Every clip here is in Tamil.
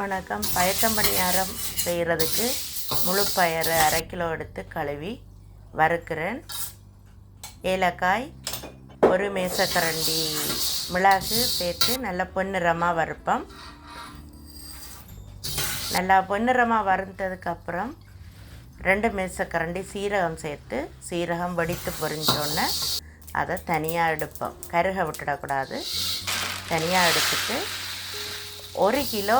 வணக்கம். பயத்தம் பணியாரம் செய்கிறதுக்கு முழு பயறு அரை கிலோ எடுத்து கழுவி வறுக்கிறேன். ஏலக்காய் ஒரு மேசக்கரண்டி மிளகு சேர்த்து நல்லா பொன்னிறமாக வறுப்போம். நல்லா பொன்னிறமாக வறுத்ததுக்கப்புறம் ரெண்டு மேசக்கரண்டி சீரகம் சேர்த்து சீரகம் வெடித்து பொரிஞ்சோன்னே அதை தனியாக எடுப்போம். கருக விட்டுடக்கூடாது. தனியாக எடுத்துட்டு ஒரு கிலோ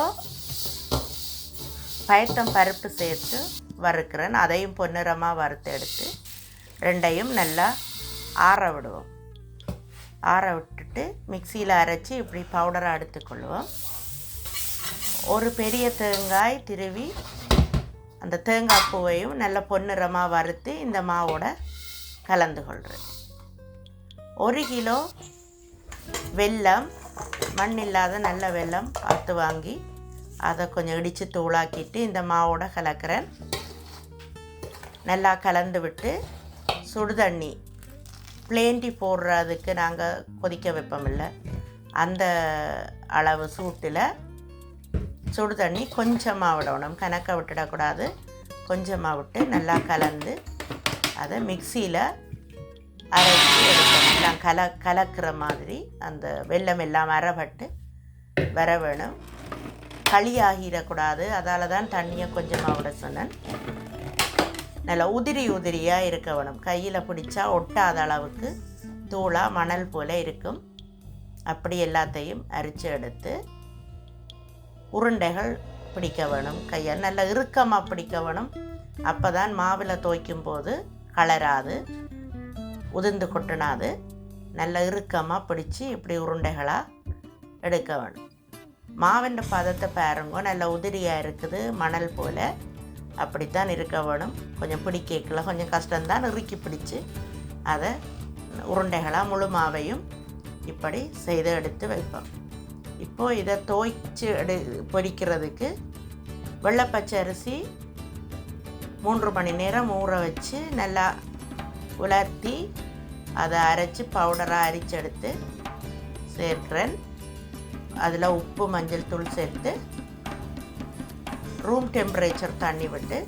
பயத்தம் பருப்பு சேர்த்து வறுக்கிறேன். அதையும் பொன்னிறமாக வறுத்து எடுத்து ரெண்டையும் நல்லா ஆற விடுவோம். ஆற விட்டுட்டு மிக்சியில் அரைச்சி இப்படி பவுடராக எடுத்துக்கொள்வோம். ஒரு பெரிய தேங்காய் திருவி அந்த தேங்காய் பூவையும் நல்ல பொன்னிறமாக வறுத்து இந்த மாவோட கலந்து கொள்கிறேன் ஒரு கிலோ வெல்லம் மண் இல்லாத நல்ல வெல்லம் பார்த்து வாங்கி அதை கொஞ்சம் இடித்து தூளாக்கிட்டு இந்த மாவோட கலக்கிறேன். நல்லா கலந்து விட்டு சுடு தண்ணி. பிளேண்டி போடுறதுக்கு நாங்கள் கொதிக்க வைப்போமில்ல அந்த அளவு சூட்டில் சுடு தண்ணி கொஞ்சமாக விடணும். கணக்க விட்டுடக்கூடாது. கொஞ்சமாக விட்டு நல்லா கலந்து அதை மிக்சியில் அரைச்சி எடுக்கணும். எல்லாம் கல கலக்கிற மாதிரி அந்த வெள்ளம் எல்லாம் அரைப்பட்டு வர வேணும். களி ஆகிடக்கூடாது அதால் தான் தண்ணியை கொஞ்சமாக விட சொன்னேன். நல்லா உதிரி உதிரியாக இருக்க வேணும். கையில் பிடிச்சா ஒட்டாத அளவுக்கு தூளாக மணல் போல் இருக்கும். அப்படி எல்லாத்தையும் அரித்து எடுத்து உருண்டைகள் பிடிக்க வேணும். கையால் நல்லா இறுக்கமாக பிடிக்க வேணும். அப்போ தான் மாவில் துவைக்கும் போது கலராது உதிர்ந்து கொட்டினாது. நல்ல இறுக்கமாக பிடிச்சி இப்படி உருண்டைகளாக எடுக்க வேணும். மாவிൻ്റെ பதத்தை பாருங்க. நல்ல உதிரியாக இருக்குது மணல் போல். அப்படித்தான் இருக்க வேணும். கொஞ்சம் பிடிக்கல கொஞ்சம் கஷ்டம்தான் இறுக்கி பிடிச்சி அதை உருண்டைகளாக முழு மாவையும் இப்படி செய்து எடுத்து வைப்போம். இப்போது இதை துவைச்சு எடு பொரிக்கிறதுக்கு வெள்ளைப்பச்சை அரிசி மூன்று மணி நேரம் ஊற வச்சு நல்லா உலர்த்தி அதை அரைச்சி பவுடராக அரிச்செடுத்து சேர்க்கிறேன். அதில் உப்பு மஞ்சள் தூள் சேர்த்து ரூம் டெம்பரேச்சர் தண்ணி விட்டு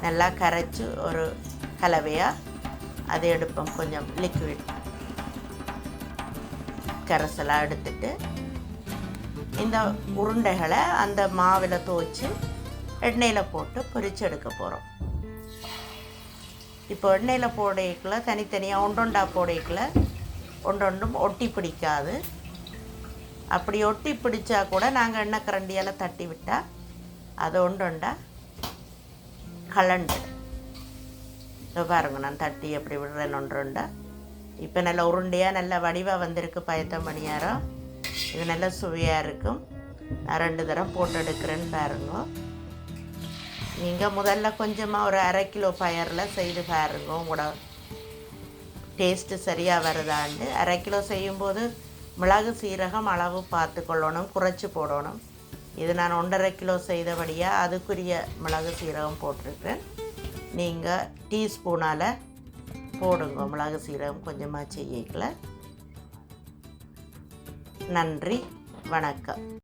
நல்லா கரைச்சி ஒரு கலவையாக அதை எடுப்போம். கொஞ்சம் லிக்விட் கரைசலாக எடுத்துட்டு இந்த உருண்டைகளை அந்த மாவில் துவைச்சி எண்ணெயில் போட்டு பொரிச்சு எடுக்க போகிறோம் இப்போ எண்ணெயில் போடையக்குள்ள தனித்தனியாக ஒன்றொண்டா போடையக்குள்ள ஒன்றொன்றும் ஒட்டி பிடிக்காது. அப்படி ஒட்டி பிடிச்சா கூட நாங்கள் எண்ணெய் கரண்டியால் தட்டி விட்டால் அது ஒண்டொண்டா கலண்டு. இதோ பாருங்க நான் தட்டி எப்படி விடுறேன் ஒன்றொண்டா இப்போ நல்ல உருண்டையாக நல்ல வடிவாக வந்திருக்கு பயத்தம் பணியாரம். இது நல்ல சுவையாக இருக்கும். நான் ரெண்டு தரம் போட்டு எடுக்கிறேன்னு பாருங்க. நீங்கள் முதல்ல கொஞ்சமாக ஒரு அரை கிலோ பயரில் செய்து பாருங்க. உங்களோட டேஸ்ட்டு சரியாக வருதாண்டு. அரை கிலோ செய்யும்போது மிளகு சீரகம் அளவு பார்த்து கொள்ளணும் குறைச்சி போடணும். இது நான் ஒன்றரை கிலோ செய்தபடியாக அதுக்குரிய மிளகு சீரகம் போட்டிருக்கிறேன். நீங்கள் டீஸ்பூனால் போடுங்க மிளகு சீரகம் கொஞ்சமாக செய்யல நன்றி வணக்கம்.